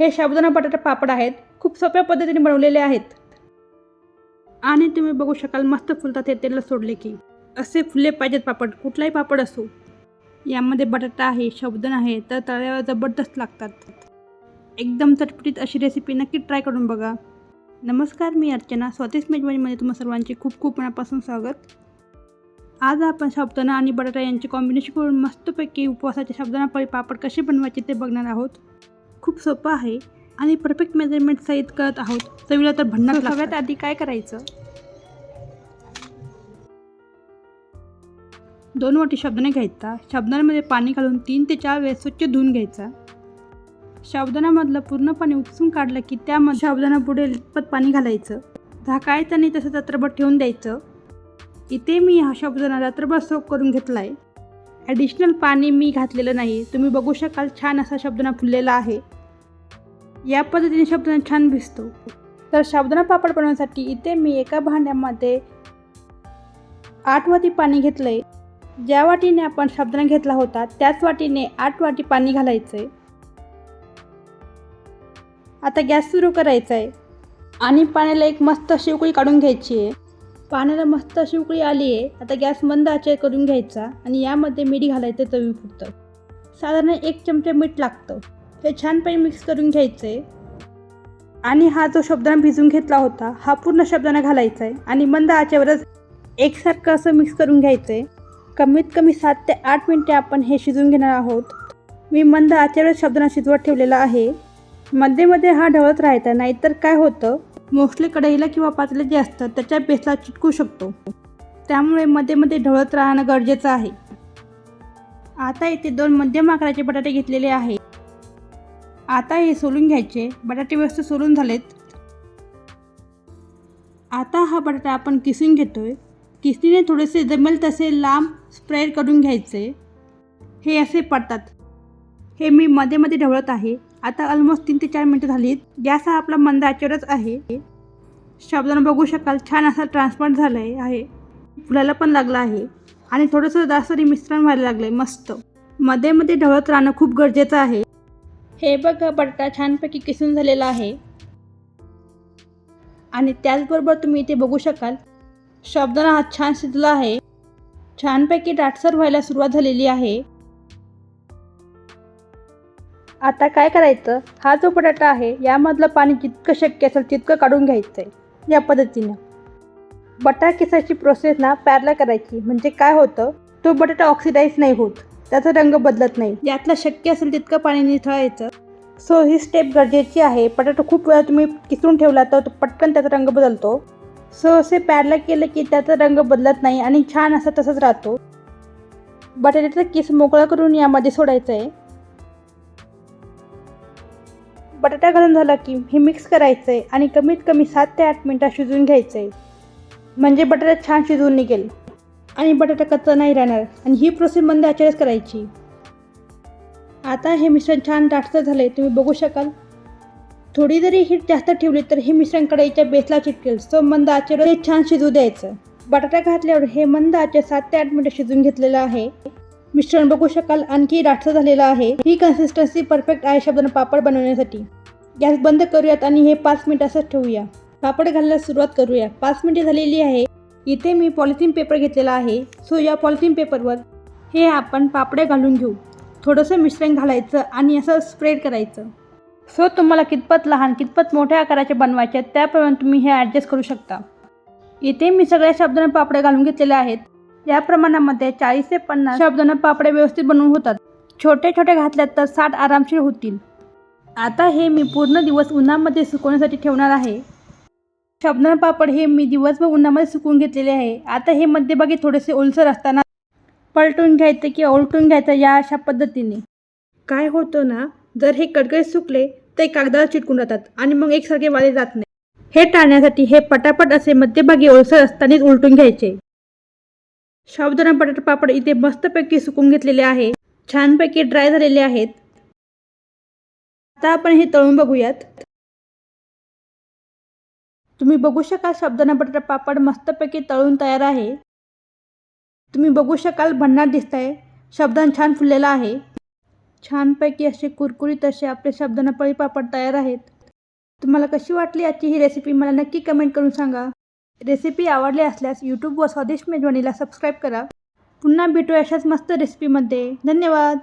हे साबुदाणा बटाटा पापड आहेत. खूप सोप्या पद्धतीने बनवलेले आहेत. आणि तुम्ही बघू शकाल मस्त फुलतात हे तेल सोडले की. असे फुले पाहिजेत पापड कुठलाही पापड असो. यामध्ये बटाटा आहे शब्दन आहे तर तळ्यावर जबरदस्त लागतात. एकदम चटपटीत अशी रेसिपी नक्की ट्राय करून बघा. नमस्कार मी अर्चना स्वतीस मेजवानीमध्ये तुम्हा सर्वांचे खूप खूप मनापासून स्वागत. आज आपण साबुदाणा आणि बटाटा यांचे कॉम्बिनेशन करून मस्तपैकी उपवासाचे साबुदाणा पापड कसे बनवायचे ते बघणार आहोत. खूप सोपं आहे आणि परफेक्ट मेजरमेंट सहित करत आहोत. चवीला तर भन्नाट सगळ्यात आधी काय करायचं? दोन वाटी साबुदाणा घ्यायचा. साबुदाण्यामध्ये पाणी घालून तीन ते चार वेळेस स्वच्छ धुवून घ्यायचा. साबुदाण्यामधलं पूर्ण पाणी उपसून काढलं की त्यामध्ये साबुदाणा पुढे लिपत पाणी घालायचं. झाकायचं आणि तसं रात्रभर ठेवून द्यायचं. इथे मी हा साबुदाणा रात्रभर सोप करून घेतला आहे ॲडिशनल पाणी मी घातलेलं नाही. तुम्ही बघू शकाल छान असा शब्दना फुललेला आहे. या पद्धतीने शब्दना छान भिजतो. तर साबुदाणा पापड बनवण्यासाठी इथे मी एका भांड्यामध्ये आठ वाटी पाणी घेतलं आहे ज्या वाटीने आपण साबुदाणा घेतला होता त्याच वाटीने आठ वाटी पाणी घालायचं आहे आता गॅस सुरू करायचा आहे आणि पाण्याला एक मस्त अशी उकळी काढून घ्यायची आहे. पाण्याला मस्त अशी उकळी आली आहे आता गॅस मंद आचार करून घ्यायचा आणि यामध्ये मीठ घालायचं चवीपुरतं साधारण एक चमचा मीठ लागतं. हे छानपणे मिक्स करून घ्यायचं आहे आणि हा जो शब्दाना भिजून घेतला होता हा पूर्ण शब्दाना घालायचा आहे आणि मंद आचेवरच एकसारखं असं मिक्स करून घ्यायचं आहे कमीत कमी सात ते आठ मिनटे आपण हे शिजवून घेणार आहोत. मी मंद आचेवरच शब्दाना शिजवत ठेवलेला आहे. मध्ये मध्ये हा ढवळत राहायचा नाहीतर काय होतं? मोस्टली कढईला किंवा पातेलं जे असतं त्याच्या बेसला चिटकू शकतो. त्यामुळे मध्ये मध्ये ढवळत राहणं गरजेचं आहे. आता इथे दोन मध्यम आकाराचे बटाटे घेतलेले आहे. आता हे सोलून घ्यायचे. बटाटे व्यवस्थित सोलून झालेत. आता हा बटाटा आपण किसून घेतोय. किसणीने थोडेसे जमेल तसे लांब स्प्रेड करून घ्यायचे. हे असे पडतात. हे मी मध्ये मध्ये ढवळत आहे. आता ऑलमोस्ट तीन ते चार मिनटं झालीत. गॅस हा आपला मंद आचेवरच आहे. शब्दानं बघू शकाल छान असा ट्रान्सपरंट झालं आहे. फुलायला फुलाला पण लागला आहे. आणि थोडंसं जास्त मिश्रण व्हायला लागलं आहे मस्त. मध्ये मध्ये ढवळत राहणं खूप गरजेचं आहे. हे बघा बटाटा छानपैकी किसून झालेला आहे. आणि त्याचबरोबर तुम्ही इथे बघू शकाल शब्दाना हा छान शिजला आहे. छानपैकी दाटसर व्हायला सुरुवात झालेली आहे. आता काय करायचं? हा जो बटाटा आहे यामधलं पाणी जितकं शक्य असेल तितकं काढून घ्यायचं आहे या पद्धतीनं. बटाटा किसायची प्रोसेस ना पॅरला करायची. म्हणजे काय होतं? तो बटाटा ऑक्सिडाईज नाही होत. त्याचा रंग बदलत नाही. यातलं शक्य असेल तितकं पाणी निथळायचं. सो ही स्टेप गरजेची आहे. बटाटा खूप वेळा तुम्ही किसून ठेवला तर तो पटकन त्याचा रंग बदलतो. सो असे पॅरला केलं की त्याचा रंग बदलत नाही आणि छान असा तसंच राहतो. बटाट्याचा किस मोकळा करून यामध्ये सोडायचं आहे बटाटा घालून झाला की हे मिक्स करायचं आहे आणि कमीत कमी सात ते आठ मिनटं शिजवून घ्यायचं आहे म्हणजे बटाटा छान शिजवून निघेल. आणि बटाटा कच्चा नाही राहणार आणि ही प्रोसेस मंद आचारच करायची. आता हे मिश्रण छान दाटसर झाले तुम्ही बघू शकाल. थोडी जरी हीट जास्त ठेवली तर हे मिश्रण कढईच्या बेसला चिटकेल. सो मंद आचर हे छान शिजू द्यायचं. बटाटा घातल्यावर हे मंद आचर सात ते आठ मिनटं शिजून घेतलेलं आहे. मिश्रण बघू शकाल आणखी दाटसर झालेलं आहे. ही कन्सिस्टन्सी परफेक्ट आहे शब्दानं पापड बनवण्यासाठी. गॅस बंद करूयात आणि हे पाच मिनिट असंच ठेवूया. पापड घालायला सुरुवात करूया. पाच मिनिटे झालेली आहे. इथे मी पॉलिथिन पेपर घेतलेला आहे. सो या पॉलिथिन पेपरवर हे आपण पापडे घालून घेऊ. थोडंसं मिश्रण घालायचं आणि असं स्प्रेड करायचं. सो तुम्हाला कितपत लहान कितपत मोठ्या आकाराचे बनवायचे त्यापर्यंत त्याप्रमाणे तुम्ही हे ॲडजस्ट करू शकता. इथे मी सगळ्या शब्दांना पापडे घालून घेतलेले आहेत. या प्रमाणामध्ये चाळीस ते पन्नास शब्दांना पापडे व्यवस्थित बनवून होतात. छोटे छोटे घातल्यात तर साठ आरामशीर होतील. आता हे मी पूर्ण दिवस उन्हामध्ये सुकवण्यासाठी ठेवणार आहे. शब्दाना पापड हे मी दिवसभर उन्हामध्ये सुकवून घेतलेले आहे. आता हे मध्यभागी थोडेसे ओलसर असताना पलटून घ्यायचं किंवा उलटून घ्यायचं या अशा पद्धतीने. काय होतं ना जर हे कडकडे सुकले ते कागदावर चिटकून राहतात आणि मग एकसारखे वाले जात नाही. हे टाळण्यासाठी हे पटापट असे मध्यभागी ओलसर असतानाच उलटून घ्यायचे. साबुदाणा बटाटा पापड इथे मस्तपैकी सुकून घेतलेले आहे. छानपैकी ड्राय झालेले आहेत. आता आपण हे तळून बघूयात. तुम्ही बघू शकाल साबुदाणा बटाटा पापड मस्तपैकी तळून तयार आहे. तुम्ही बघू शकाल भन्नाट दिसत आहे शब्दान छान फुललेला आहे. छानपैकी असे कुरकुरीत असे आपले शब्दांना पळी पापड तयार आहेत. तुम्हाला कशी वाटली आजची ही रेसिपी मला नक्की कमेंट करून सांगा. रेसिपी आवडली असल्यास यूट्यूबवर स्वादिष्ट मेजवानीला सबस्क्राईब करा. पुन्हा भेटू अशाच मस्त रेसिपीमध्ये धन्यवाद!